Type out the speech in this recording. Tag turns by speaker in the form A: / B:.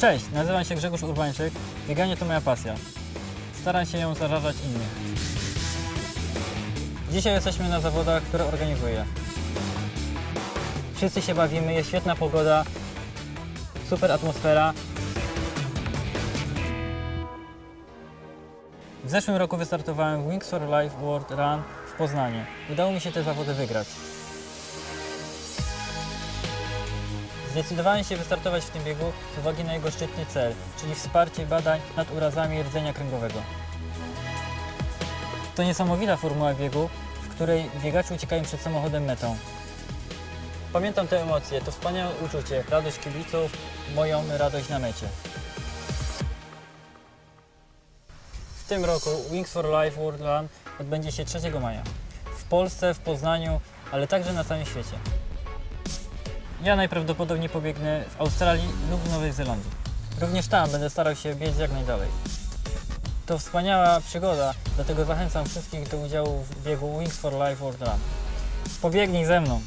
A: Cześć, nazywam się Grzegorz Urbańczyk. Bieganie to moja pasja. Staram się ją zarażać innych. Dzisiaj jesteśmy na zawodach, które organizuję. Wszyscy się bawimy, jest świetna pogoda, super atmosfera. W zeszłym roku wystartowałem w Wings for Life World Run w Poznaniu. Udało mi się te zawody wygrać. Zdecydowałem się wystartować w tym biegu z uwagi na jego szczytny cel, czyli wsparcie badań nad urazami rdzenia kręgowego. To niesamowita formuła biegu, w której biegacze uciekają przed samochodem metą. Pamiętam te emocje, to wspaniałe uczucie, radość kibiców, moją radość na mecie. W tym roku Wings for Life World Run odbędzie się 3 maja. W Polsce, w Poznaniu, ale także na całym świecie. Ja najprawdopodobniej pobiegnę w Australii lub w Nowej Zelandii. Również tam będę starał się biec jak najdalej. To wspaniała przygoda, dlatego zachęcam wszystkich do udziału w biegu Wings for Life World Run. Pobiegnij ze mną!